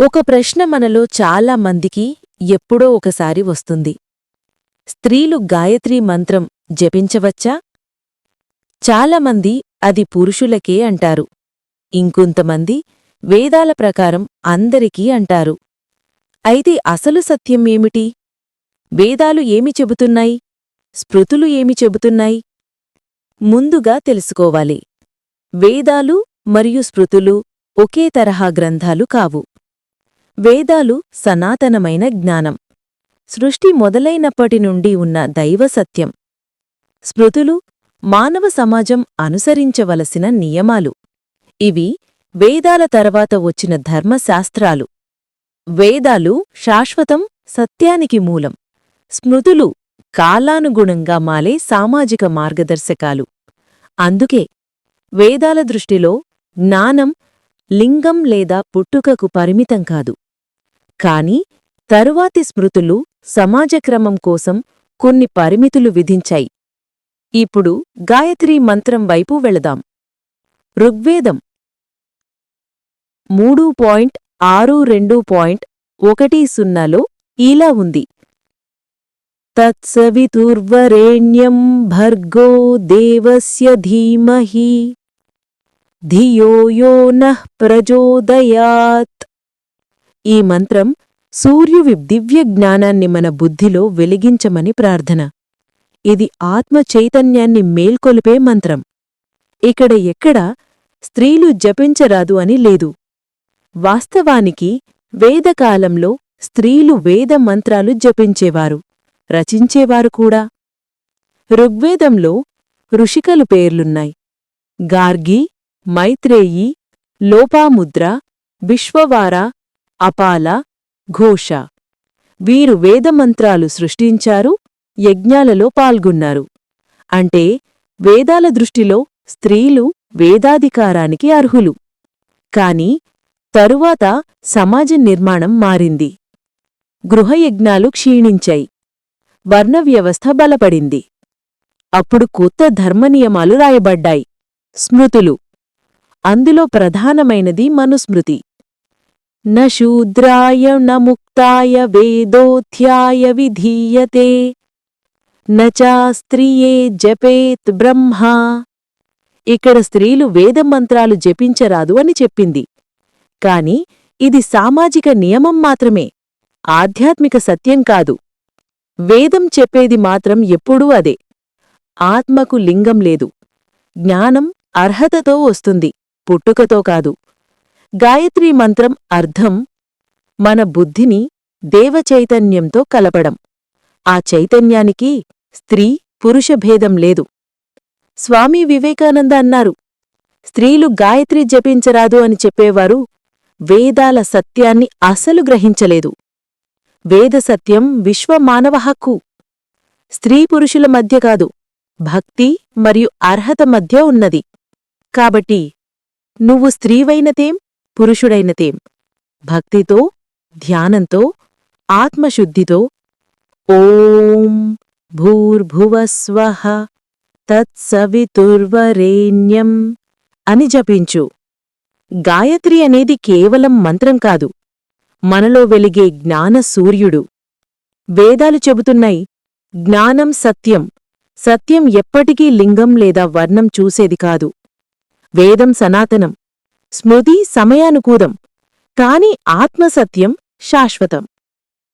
ఒక ప్రశ్న మనలో చాలా మందికి ఎప్పుడో ఒకసారి వస్తుంది. స్త్రీలు గాయత్రీ మంత్రం జపించవచ్చా? చాలామంది అది పురుషులకే అంటారు. ఇంకొంతమంది వేదాల ప్రకారం అందరికీ అంటారు. అయితే అసలు సత్యం ఏమిటి? వేదాలు ఏమి చెబుతున్నాయి? స్మృతులు ఏమి చెబుతున్నాయి? ముందుగా తెలుసుకోవాలి. వేదాలు మరియు స్మృతులు ఒకే తరహా గ్రంథాలు కావు. వేదాలు సనాతనమైన జ్ఞానం. సృష్టి మొదలైనప్పటి నుండి ఉన్న దైవ సత్యం. స్మృతులు మానవ సమాజం అనుసరించవలసిన నియమాలు. ఇవి వేదాల తర్వాత వచ్చిన ధర్మశాస్త్రాలు. వేదాలు శాశ్వతం సత్యానికి మూలం. స్మృతులు కాలానుగుణంగా మాలే సామాజిక మార్గదర్శకాలు. అందుకే వేదాల దృష్టిలో జ్ఞానం లింగం లేదా పుట్టుకకు పరిమితం కాదు. కాని తరువాతి స్మృతులు సమాజక్రమం కోసం కొన్ని పరిమితులు విధించాయి. ఇప్పుడు గాయత్రీ మంత్రం వైపు వెళదాం. ఋగ్వేదం మూడు పాయింట్ ఆరు రెండు పాయింట్ ఒకటి సున్నాలో ఇలా ఉంది. తత్సవితుర్వరేణ్యం భర్గో దేవస్య ధీమహి. ధియో నః ప్రచోదయాత్. ఈ మంత్రం సూర్యువి దివ్య జ్ఞానాన్ని మన బుద్ధిలో వెలిగించమని ప్రార్థన. ఇది ఆత్మ చైతన్యాన్ని మేల్కొలిపే మంత్రం. ఇక్కడ ఎక్కడ స్త్రీలు జపించరాదు అని లేదు. వాస్తవానికి వేదకాలంలో స్త్రీలు వేద మంత్రాలు జపించేవారు రచించేవారు కూడా. ఋగ్వేదంలో ఋషికలు పేర్లున్నాయి. గార్గి మైత్రేయి లోపాముద్ర విశ్వవార అపాల ఘోష. వీరు వేదమంత్రాలు సృష్టించారు యజ్ఞాలలో పాల్గొన్నారు. అంటే వేదాల దృష్టిలో స్త్రీలు వేదాధికారానికి అర్హులు. కాని తరువాత సమాజ నిర్మాణం మారింది. గృహయజ్ఞాలు క్షీణించాయి. వర్ణవ్యవస్థ బలపడింది. అప్పుడు కొత్త ధర్మనియమాలు రాయబడ్డాయి. స్మృతులు. అందులో ప్రధానమైనది మనుస్మృతి. న శూద్రాయ న ముక్తాయ వేదోధ్యాయ విధీయతే. నచా స్త్రియే జపేత్ బ్రహ్మా. ఇక్కడ స్త్రీలు వేదమంత్రాలు జపించరాదు అని చెప్పింది. కాని ఇది సామాజిక నియమం మాత్రమే. ఆధ్యాత్మిక సత్యం కాదు. వేదం చెప్పేది మాత్రం ఎప్పుడూ అదే. ఆత్మకు లింగం లేదు. జ్ఞానం అర్హతతో వస్తుంది. పుట్టుకతో కాదు. గాయత్రీ మంత్రం అర్థం మన బుద్ధిని దేవచైతన్యంతో కలపడం. ఆ చైతన్యానికి స్త్రీ పురుషభేదం లేదు. స్వామి వివేకానంద అన్నారు స్త్రీలు గాయత్రి జపించరాదు అని చెప్పేవారు వేదాల సత్యాన్ని అసలు గ్రహించలేదు. వేద సత్యం విశ్వమానవ హక్కు. స్త్రీ పురుషుల మధ్య కాదు భక్తి మరియు అర్హత మధ్య ఉన్నది. కాబట్టి నువ్వు స్త్రీవైనతేం పురుషుడైనతేం. భక్తితో ధ్యానంతో ఆత్మశుద్ధితో ఓం భూర్భువస్వః తత్సవితుర్వరేణ్యం అని జపించు. గాయత్రి అనేది కేవలం మంత్రం కాదు. మనలో వెలిగే జ్ఞాన సూర్యుడు. వేదాలు చెబుతున్నాయి జ్ఞానం సత్యం. సత్యం ఎప్పటికీ లింగం లేదా వర్ణం చూసేది కాదు. వేదం సనాతనం. స్మృతి సమయానుకూలం. కాని ఆత్మసత్యం శాశ్వతం.